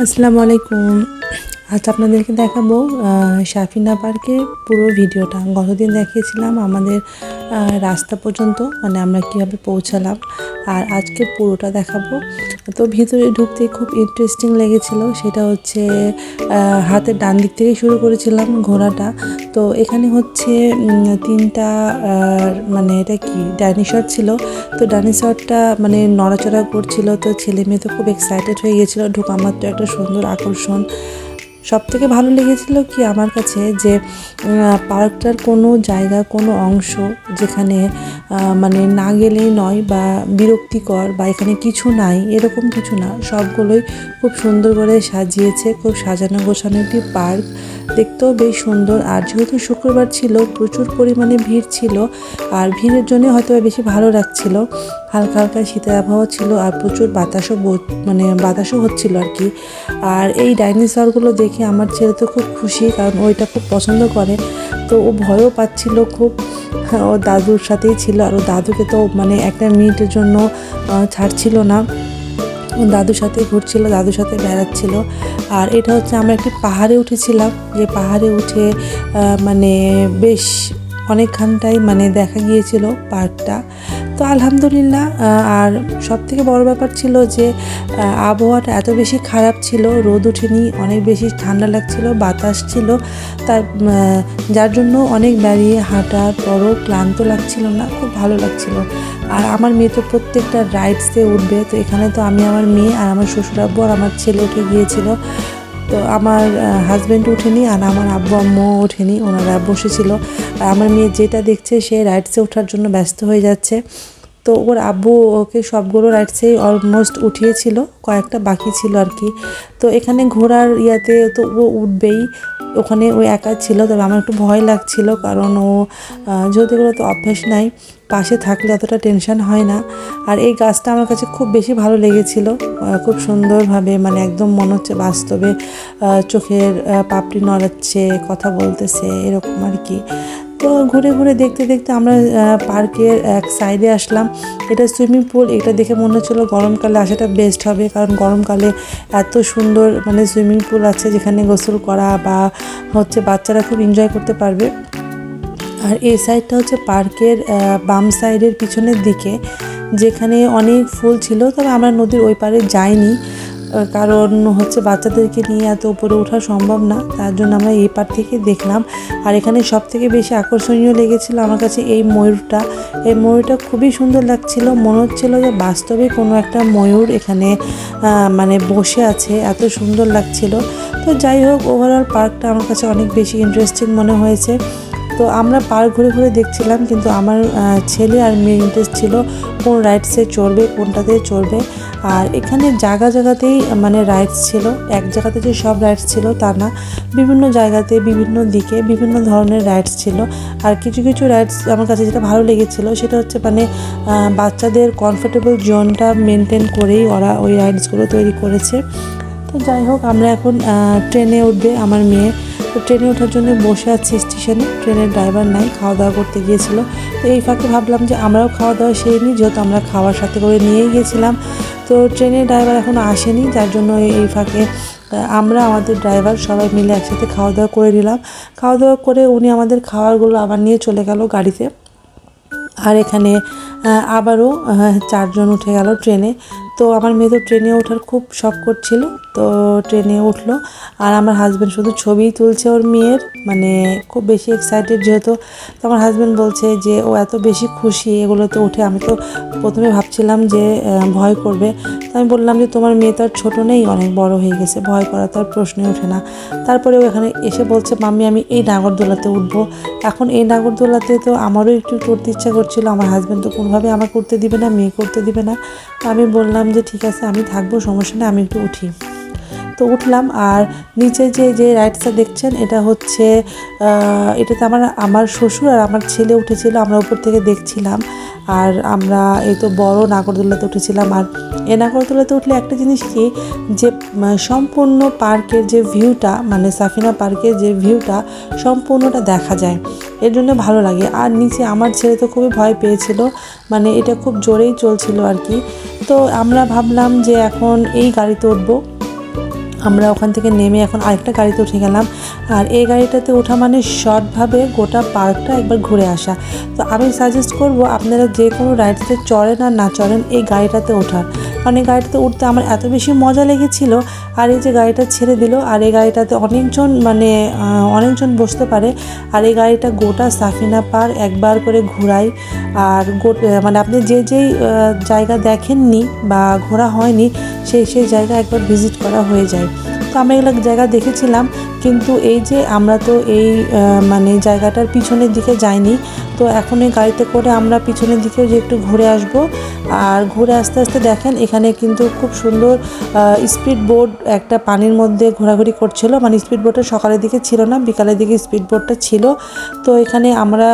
আসসালামু আলাইকুম আজ আপনাদেরকে দেখাবো সাফিনা পার্কের পুরো ভিডিওটা। গতদিন দেখিয়েছিলাম আমাদের রাস্তা পর্যন্ত মানে আমরা কীভাবে পৌঁছালাম। আর আজকে পুরোটা দেখাবো। তো ভিতরে ঢুকতে খুব ইন্টারেস্টিং লেগেছিলো। সেটা হচ্ছে হাতের ডান দিক থেকে শুরু করেছিলাম ঘোড়াটা। তো এখানে হচ্ছে তিনটা মানে এটা কি ডাইনোসর ছিল। তো ডাইনোসরটা মানে নড়াচড়া করছিল। তো ছেলে মেয়ে তো খুব এক্সাইটেড হয়ে গেছিল। ঢোকা মাত্র একটা সুন্দর আকর্ষণ। সব থেকে ভালো লেগেছিল কি আমার কাছে যে পার্কটার কোনো জায়গা, কোনো অংশ যেখানে মানে না গেলেই নয় বা বিরক্তিকর বা এখানে কিছু নাই, এরকম কিছু না। সবগুলোই খুব সুন্দর করে সাজিয়েছে, খুব সাজানো গোছানো একটি পার্ক। দেখতেও বেশ সুন্দর। আর যেহেতু শুক্রবার ছিল, প্রচুর পরিমাণে ভিড় ছিল, আর ভিড়ের জন্য হয়তো বেশি ভালো লাগছিল। হালকা হালকা শীতের আবহাওয়া ছিল, আর প্রচুর বাতাসও মানে বাতাসও হচ্ছিল আর কি। আর এই ডাইনোসরগুলো দেখে আমার ছেলে তো খুব খুশি কারণ ওইটা খুব পছন্দ করে। তো ও ভয়ও পাচ্ছিল খুব। হ্যাঁ, ও দাদুর সাথেই ছিল আর ও দাদুকে তো মানে একটা মিনিটের জন্য ছাড়ছিল না। দাদুর সাথে ঘুরছিল দাদুর সাথে বেড়াচ্ছিল। আর এটা হচ্ছে আমরা একটি পাহাড়ে উঠেছিলাম। যে পাহাড়ে উঠে মানে বেশ অনেকখানটাই মানে দেখা গিয়েছিল পার্কটা তো আলহামদুলিল্লাহ আর সব থেকে বড় ব্যাপার ছিল যে আবহাওয়াটা এত বেশি খারাপ ছিল, রোদ ওঠেনি, অনেক বেশি ঠান্ডা লাগছিল, বাতাস ছিল, তার যার জন্য অনেক দাঁড়িয়ে হাঁটার পরও ক্লান্ত লাগছিল না, খুব ভালো লাগছিল। আর আমার মেয়ে তো প্রত্যেকটা রাইডসে উঠবে, তো এখানে তো আমি আমার মেয়ে আর আমার শ্বশুর আব্বু আর আমার ছেলেকে গিয়েছিল। তো আমার হাজব্যান্ড ওঠেনি আর আমার আব্বু আম্মু ওঠেনি, ওনারা বসেছিল। আর আমার মেয়ে যেটা দেখছে সে রাইডসে ওঠার জন্য ব্যস্ত হয়ে যাচ্ছে। তো ওর আব্বু ওকে সবগুলো রাইডসেই অলমোস্ট উঠিয়েছিল, কয়েকটা বাকি ছিল আর কি। তো এখানে ঘোড়ার ইয়াতে তো ও উঠবেই। ওখানে ও একা ছিল, তবে আমার একটু ভয় লাগছিল কারণ ও যেহেতু এগুলো তো অভ্যাস নাই, পাশে থাকলে অতটা টেনশন হয় না। আর এই গাছটা আমার কাছে খুব বেশি ভালো লেগেছিল খুব সুন্দরভাবে মানে একদম মনে হচ্ছে বাস্তবে চোখের পাপড়ি নড়াচ্ছে, কথা বলতেছে, এরকম আর কি। তো ঘুরে ঘুরে দেখতে দেখতে আমরা পার্কের এক সাইডে আসলাম, এটা সুইমিং পুল এটা দেখে মনে হচ্ছিল গরমকালে আসাটা বেস্ট হবে, কারণ গরমকালে এত সুন্দর মানে সুইমিং পুল আছে যেখানে গোসল করা বা হচ্ছে বাচ্চারা খুব এনজয় করতে পারবে। আর এই সাইডটা হচ্ছে পার্কের বাম সাইডের পিছনের দিকে, যেখানে অনেক ফুল ছিল, তবে আমরা নদীর ওই পারে যাইনি। কারণ হচ্ছে বাচ্চাদেরকে নিয়ে এত উপরে ওঠা সম্ভব না, তার জন্য আমরা এই পার থেকে দেখলাম। আর এখানে সব থেকে বেশি আকর্ষণীয় লেগেছিল আমার কাছে এই ময়ূরটা। এই ময়ূরটা খুবই সুন্দর লাগছিল, মনে হচ্ছিল যে বাস্তবে কোনো একটা ময়ূর এখানে মানে বসে আছে, এত সুন্দর লাগছিল। তো যাই হোক ওভারঅল পার্কটা আমার কাছে অনেক বেশি ইন্টারেস্টিং মনে হয়েছে। তো আমরা পার্ক ঘুরে ঘুরে দেখছিলাম, কিন্তু আমার ছেলে আর মেয়ে ইন্টারেস্ট ছিল কোন রাইডসে চড়বে, কোনটাতে চড়বে। আর এখানে জায়গা জায়গাতেই মানে রাইডস ছিল, এক জায়গাতে যে সব রাইডস ছিল তা না, বিভিন্ন জায়গাতে, বিভিন্ন দিকে বিভিন্ন ধরনের রাইডস ছিল। আর কিছু কিছু রাইডস আমার কাছে যেটা ভালো লেগেছিল সেটা হচ্ছে মানে বাচ্চাদের কমফোর্টেবল জোনটা মেনটেন করেই ওরা ওই রাইডসগুলো তৈরি করেছে। তো যাই হোক, আমরা এখন ট্রেনে উঠবে আমার মেয়ে। তো ট্রেনে ওঠার জন্য বসে আছি স্টেশনে ট্রেনের ড্রাইভার নাই খাওয়া দাওয়া করতে গিয়েছিল। তো এই ফাঁকে ভাবলাম যে আমরাও খাওয়া দাওয়া সেরে নিই, যেহেতু আমরা খাওয়ার সাথে করে নিয়েই গেছিলাম তো ট্রেনের ড্রাইভার এখন আসেনি, যার জন্য এই- ফাঁকে আমরা, আমাদের ড্রাইভার সবাই মিলে একসাথে খাওয়া দাওয়া করে নিলাম। খাওয়া দাওয়া করে উনি আমাদের খাবারগুলো আবার নিয়ে চলে গেল গাড়িতে। আর এখানে আবারও চারজন উঠে গেল ট্রেনে। তো আমার মেয়ে তো ট্রেনে ওঠার খুব শখ করছিল, তো ট্রেনে উঠল। আর আমার হাজব্যান্ড শুধু ছবিই তুলছে ওর মেয়ের মানে খুব বেশি এক্সাইটেড যেহেতু। তো আমার হাজব্যান্ড বলছে যে, ও এত বেশি খুশি এগুলোতে উঠে। আমি তো প্রথমে ভাবছিলাম যে ভয় করবে। তো আমি বললাম যে, তোমার মেয়ে তো আর ছোটো নেই, অনেক বড় হয়ে গেছে, ভয় করা তো আর প্রশ্নই ওঠে না। তারপরে ও এখানে এসে বলছে, মাম্মি, আমি এই নাগরদোলাতে উঠবো। এখন এই নাগরদোলাতে তো আমারও একটু করতে ইচ্ছা করছিল, আমার হাজব্যান্ড তো কোনোভাবে আমার করতে দিবে না মেয়ে করতে দিবে না। আমি বললাম যে ঠিক আছে, আমি থাকব, সমস্যা নেই, আমি একটু উঠি। তো উঠলাম আর নিচে যে যে রাইডসটা দেখছেন, এটা হচ্ছে এটাতে আমার আমার শ্বশুর আর আমার ছেলে উঠেছিল, আমরা উপর থেকে দেখছিলাম। আর আমরা এই তো বড় নাগরদোলাতে উঠেছিলাম। আর এ নাগরদোলাতে উঠলে একটা জিনিস কি, যে সম্পূর্ণ পার্কের যে ভিউটা মানে সাফিনা পার্কের যে ভিউটা সম্পূর্ণটা দেখা যায়। এর জন্য ভালো লাগে। আর নিচে আমার ছেলে তো খুবই ভয় পেয়েছিল। মানে এটা খুব জোরেই চলছিল আর কি। তো আমরা ভাবলাম যে এখন এই গাড়িতে উঠবো। আমরা ওখান থেকে নেমে এখন আরেকটা গাড়িতে উঠে গেলাম। আর এই গাড়িটাতে ওঠা মানে শর্টভাবে গোটা পার্কটা একবার ঘুরে আসা। তো আমি সাজেস্ট করব আপনারা যে কোনো রাইডসে চড়েন আর না চড়েন এই গাড়িটাতে ওঠার। কারণ এই গাড়িটাতে উঠতে আমার এত বেশি মজা লেগেছিল আর এই যে গাড়িটা ছেড়ে দিল, আর এই গাড়িটাতে অনেকজন মানে অনেকজন বসতে পারে। আর এই গাড়িটা গোটা সাফিনা পার একবার করে ঘোরাই আর মানে আপনি যে যেই জায়গা দেখেননি বা ঘোরা হয়নি, সেই সেই জায়গা একবার ভিজিট করা হয়ে যায়। তো আমরা এগুলো জায়গা দেখেছিলাম। কিন্তু এই যে আমরা তো এই মানে জায়গাটার পিছনের দিকে যাইনি, তো এখন এই গাড়িতে করে আমরা পিছনের দিকেও যে একটু ঘুরে আসব। আর ঘুরে আস্তে আস্তে দেখেন, এখানে কিন্তু খুব সুন্দর স্পিড বোট একটা পানির মধ্যে ঘোরাঘুরি করছিল। মানে স্পিড বোটটা সকালের দিকে ছিল না, বিকালের দিকে স্পিড বোটটা ছিল। তো এখানে আমরা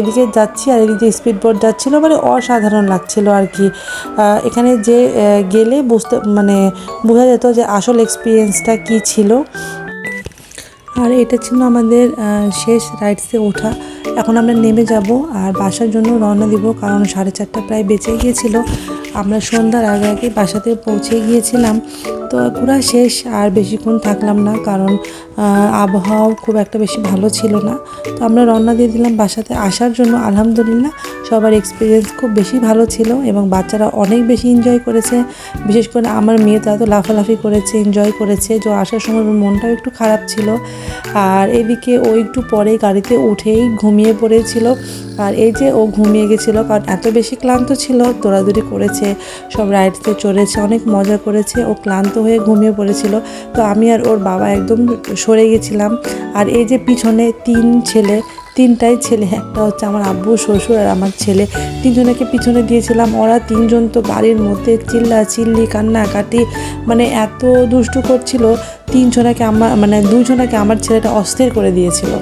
এদিকে যাচ্ছি আর এদিকে স্পিড বোট যাচ্ছিল মানে অসাধারণ লাগছিল আর কি। এখানে যে গেলে বুঝতে মানে বোঝা যেত যে আসল এক্সপিরিয়েন্সটা কী ছিল। আর এটা ছিল আমাদের শেষ রাইডসে ওঠা। এখন আমরা নেমে যাব আর বাসার জন্য রওনা দিব, কারণ সাড়ে চারটা প্রায় বেঁচে গিয়েছিল। আমরা সন্ধ্যার আগে আগে বাসাতে পৌঁছে গিয়েছিলাম। তো ঘোরা শেষ, আর বেশিক্ষণ থাকলাম না কারণ আবহাওয়াও খুব একটা বেশি ভালো ছিল না। তো আমরা রওনা দিয়ে দিলাম বাসাতে আসার জন্য। আলহামদুলিল্লাহ, সবার এক্সপিরিয়েন্স খুব বেশি ভালো ছিল এবং বাচ্চারা অনেক বেশি এনজয় করেছে। বিশেষ করে আমার মেয়ে তো এত লাফালাফি করেছে এনজয় করেছে। যে আসার সময় ওর মনটাও একটু খারাপ ছিল। আর এদিকে ও একটু পরে গাড়িতে উঠেই ঘুমিয়ে পড়েছিল। আর এই যে ও ঘুমিয়ে গেছিল, কারণ এত বেশি ক্লান্ত ছিল, দৌড়াদৌড়ি করেছে, সব রাইডসে চড়েছে, অনেক মজা করেছে। ও ক্লান্ত হয়ে ঘুমিয়ে পড়েছিল। তো আমি আর ওর বাবা একদম সরে গেছিলাম। আর এই যে পিছনে তিন ছেলে, তিনটাই ছেলে, একটা হচ্ছে আমার আব্বু, শ্বশুর আর আমার ছেলে, তিনজনকে পিছনে দিয়েছিলাম। ওরা তিনজন তো বাড়ির মধ্যে চিল্লা চিল্লি, কান্নাকাটি মানে এত দুষ্টু করছিল, তিনজনাকে আমার মানে দুজনাকে আমার ছেলেটা অস্থির করে দিয়েছিল।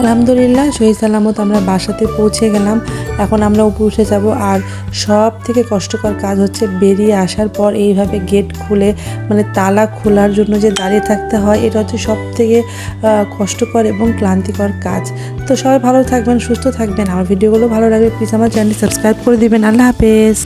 আলহামদুলিল্লাহ সহি সালামত আমরা বাসাতে পৌঁছে গেলাম। এখন আমরা উঠে যাব আর সব থেকে কষ্টকর কাজ হচ্ছে বেরিয়ে আসার পর এইভাবে গেট খুলে মানে তালা খোলার জন্য যে দাঁড়িয়ে থাকতে হয়, এটা হচ্ছে সব থেকে কষ্টকর এবং ক্লান্তিকর কাজ। তো সবাই ভালো থাকবেন, সুস্থ থাকবেন। আমার ভিডিওগুলো ভালো লাগবে প্লিজ আমার চ্যানেল সাবস্ক্রাইব করে দিবেন। আল্লাহ হাফেজ।